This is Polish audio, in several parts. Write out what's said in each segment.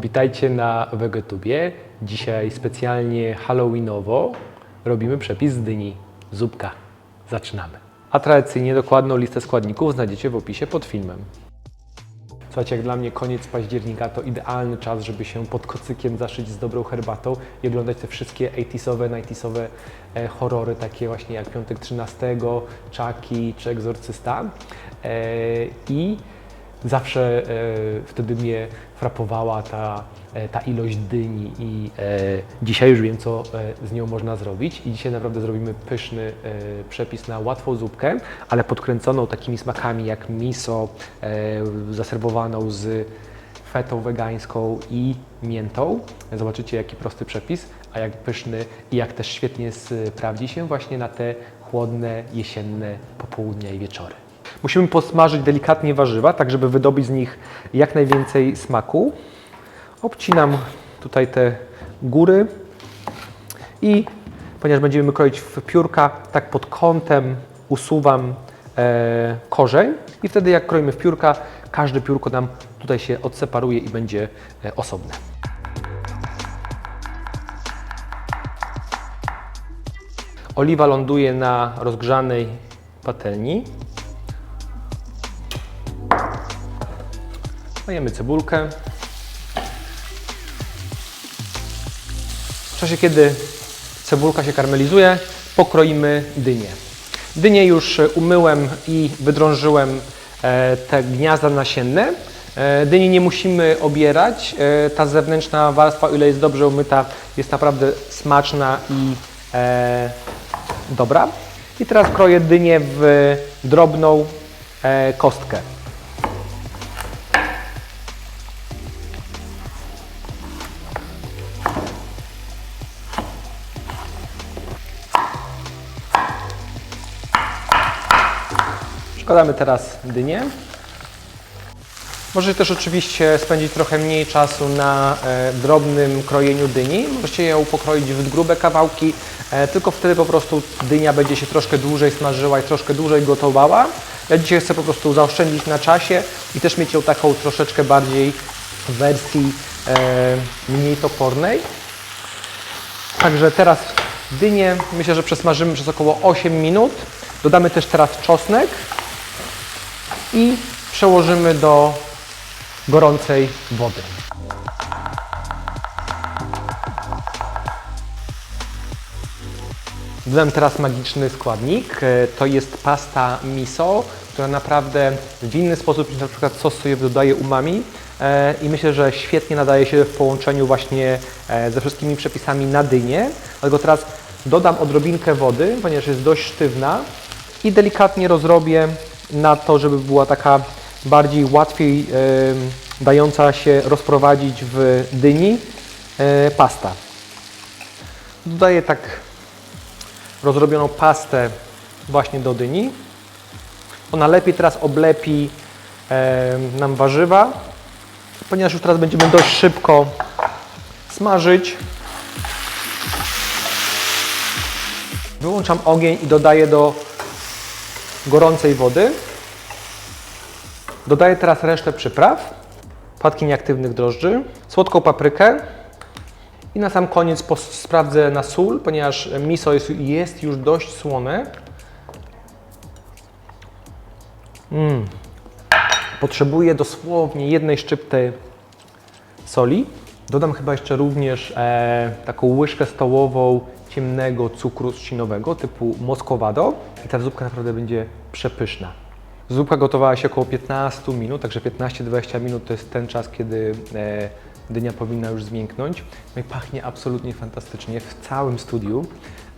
Witajcie na Wegetubie. Dzisiaj specjalnie halloweenowo robimy przepis z dyni. Zupka. Zaczynamy. A tradycyjnie dokładną listę składników znajdziecie w opisie pod filmem. Słuchajcie, jak dla mnie koniec października to idealny czas, żeby się pod kocykiem zaszyć z dobrą herbatą i oglądać te wszystkie 80sowe, 90sowe e, horrory, takie właśnie jak Piątek 13, Chucky czy Egzorcysta. E, I zawsze e, wtedy mnie frapowała ta, e, ta ilość dyni i e, dzisiaj już wiem, co z nią można zrobić i dzisiaj naprawdę zrobimy pyszny przepis na łatwą zupkę, ale podkręconą takimi smakami jak miso, zaserwowaną z fetą wegańską i miętą. Zobaczycie, jaki prosty przepis, a jak pyszny i jak też świetnie sprawdzi się właśnie na te chłodne, jesienne popołudnia i wieczory. Musimy posmażyć delikatnie warzywa, tak żeby wydobyć z nich jak najwięcej smaku. Obcinam tutaj te góry i ponieważ będziemy kroić w piórka, tak pod kątem usuwam e, korzeń i wtedy jak kroimy w piórka, każde piórko nam tutaj się odseparuje i będzie e, osobne. Oliwa ląduje na rozgrzanej patelni. Dajemy cebulkę. W czasie, kiedy cebulka się karmelizuje, pokroimy dynię. Dynię już e, umyłem i wydrążyłem e, te gniazda nasienne. E, Dyni nie musimy obierać. Ta zewnętrzna warstwa, o ile jest dobrze umyta, jest naprawdę smaczna i e, dobra. I teraz kroję dynię w drobną e, kostkę. Przykładamy teraz dynię. Możecie też oczywiście spędzić trochę mniej czasu na e, drobnym krojeniu dyni. Możecie ją pokroić w grube kawałki, e, tylko wtedy po prostu dynia będzie się troszkę dłużej smażyła i troszkę dłużej gotowała. Ja dzisiaj chcę po prostu zaoszczędzić na czasie i też mieć ją taką troszeczkę bardziej w wersji e, mniej topornej. Także teraz dynię myślę, że przesmażymy przez około 8 minut. Dodamy też teraz czosnek i przełożymy do gorącej wody. Dodam teraz magiczny składnik. E, To jest pasta miso, która naprawdę w inny sposób niż na przykład sos sojowy dodaje umami e, i myślę, że świetnie nadaje się w połączeniu właśnie e, ze wszystkimi przepisami na dynię. Dlatego teraz dodam odrobinkę wody, ponieważ jest dość sztywna i delikatnie rozrobię na to, żeby była taka bardziej łatwiej dająca się rozprowadzić w dyni e, pasta. Dodaję tak rozrobioną pastę właśnie do dyni. Ona lepiej teraz oblepi nam warzywa, ponieważ już teraz będziemy dość szybko smażyć. Wyłączam ogień i dodaję do gorącej wody. Dodaję teraz resztę przypraw, płatki nieaktywnych drożdży, słodką paprykę i na sam koniec sprawdzę na sól, ponieważ miso jest, jest już dość słone. Mm. Potrzebuję dosłownie jednej szczypty soli. Dodam chyba jeszcze również e, taką łyżkę stołową ciemnego cukru trzcinowego typu Moscovado i ta zupka naprawdę będzie przepyszna. Zupka gotowała się około 15 minut, także 15-20 minut to jest ten czas, kiedy e, dynia powinna już zmięknąć. No i pachnie absolutnie fantastycznie w całym studiu,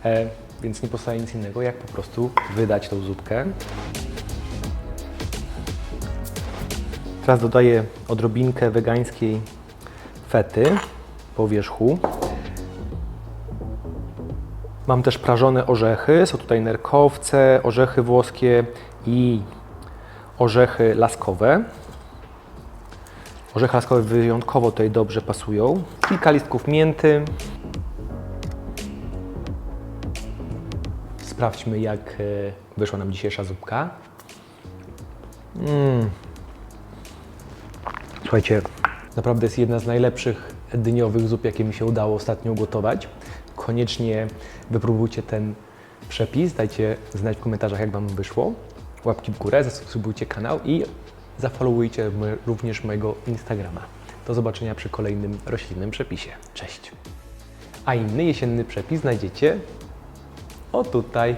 e, więc nie pozostaje nic innego, jak po prostu wydać tą zupkę. Teraz dodaję odrobinkę wegańskiej fety po wierzchu. Mam też prażone orzechy. Są tutaj nerkowce, orzechy włoskie i orzechy laskowe. Orzechy laskowe wyjątkowo tutaj dobrze pasują. Kilka listków mięty. Sprawdźmy, jak e, wyszła nam dzisiejsza zupka. Mm. Słuchajcie, Naprawdę jest jedna z najlepszych dyniowych zup, jakie mi się udało ostatnio ugotować. Koniecznie wypróbujcie ten przepis, dajcie znać w komentarzach, jak Wam wyszło. Łapki w górę, zasubskrybujcie kanał i zafollowujcie również mojego Instagrama. Do zobaczenia przy kolejnym roślinnym przepisie. Cześć! A inny jesienny przepis znajdziecie o tutaj.